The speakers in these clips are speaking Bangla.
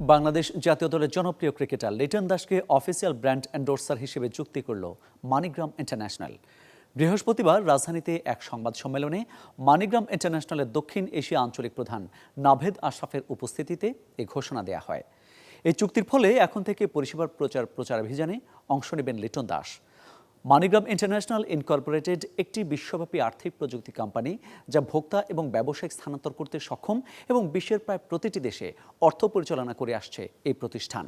বাংলাদেশ জাতীয় দলের জনপ্রিয় ক্রিকেটার লিটন দাসকে অফিসিয়াল ব্র্যান্ড এন্ডোর্সার হিসেবে চুক্তি করল মানিগ্রাম ইন্টারন্যাশনাল। বৃহস্পতিবার রাজধানীতে এক সংবাদ সম্মেলনে মানিগ্রাম ইন্টারন্যাশনালের দক্ষিণ এশিয়া আঞ্চলিক প্রধান নাভেদ আশরাফের উপস্থিতিতে এ ঘোষণা দেয়া হয়। এই চুক্তির ফলে এখন থেকে পরিষেবার প্রচার প্রচারাভিযানে অংশ নেবেন Liton Das. MoneyGram International Incorporated একটি বিশ্বব্যাপী আর্থিক প্রযুক্তি কোম্পানি যা ভোক্তা এবং ব্যবসায়িক স্থানান্তর করতে সক্ষম এবং বিশ্বের প্রায় প্রতিটি দেশে অর্থ পরিচালনা করে আসছে এই প্রতিষ্ঠান।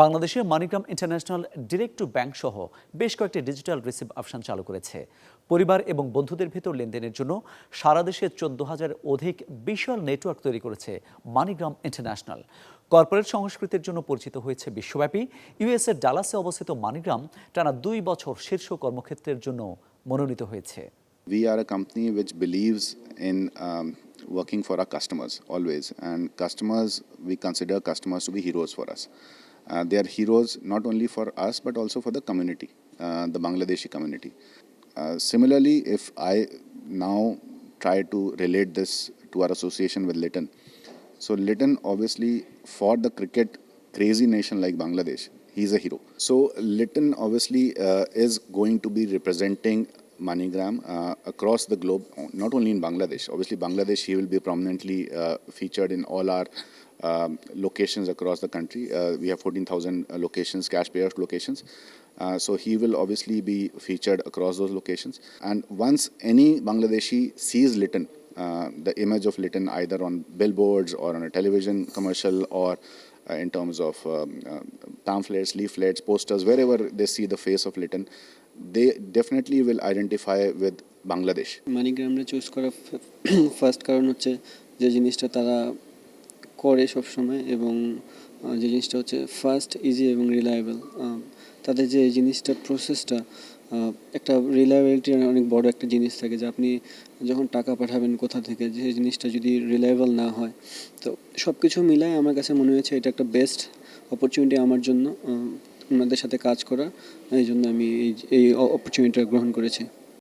বাংলাদেশে MoneyGram International direct to bank সহ বেশ কয়েকটি ডিজিটাল রিসিভ অপশন চালু করেছে। পরিবার এবং বন্ধুদের ভেতর লেনদেনের জন্য সারা দেশে চোদ্দ হাজার অধিক বিশাল নেটওয়ার্ক তৈরি করেছে মানিগ্রাম ইন্টারন্যাশনাল। কর্পোরেট সংস্কৃতির জন্য পরিচিত হয়েছে বিশ্বব্যাপী ইউএসের ডালাসে অবস্থিত মানিগ্রাম টানা দুই বছর শীর্ষ কর্মক্ষেত্রের জন্য মনোনীত হয়েছে We are a company which believes in um, working for our customers always, and customers we consider customers to be heroes for us. Uh, they are heroes not only for us but also for the community, uh, the Bangladeshi community. Uh, similarly, if I now try to relate this to our association with Lytton, so Lytton obviously for the cricket crazy nation like Bangladesh, he's a hero. So Lytton obviously uh, is going to be representing MoneyGram uh, across the globe, not only in Bangladesh. Obviously, Bangladesh he will be prominently uh, featured in all our um, locations across the country. Uh, we have 14,000 uh, locations, cash payout locations. Uh, so he will obviously be featured across those locations. And once any Bangladeshi sees Lytton, uh, the image of Lytton either on billboards or on a television commercial or uh, in terms of um, uh, pamphlets, leaflets, posters, wherever they see the face of Lytton, they definitely will identify with Bangladesh. মানিগ্রামে চুজ করার ফার্স্ট কারণ হচ্ছে যে জিনিসটা তারা করে সবসময় এবং আহ, যে জিনিসটা হচ্ছে ফাস্ট ইজি এবং রিলায়েবল তাদের যে এই জিনিসটা প্রসেসটা একটা রিলায়েবিলিটি অনেক বড় একটা জিনিস থাকে যে আপনি যখন টাকা পাঠাবেন কোথা থেকে, যে জিনিসটা যদি রিলায়েবল না হয়, তো সব কিছু মিলায় আমার কাছে মনে হয়েছে এটা একটা বেস্ট অপরচুনিটি আমার জন্য ওনাদের সাথে কাজ করা, এই জন্য আমি এই এই অপরচুনিটিটা গ্রহণ করেছি।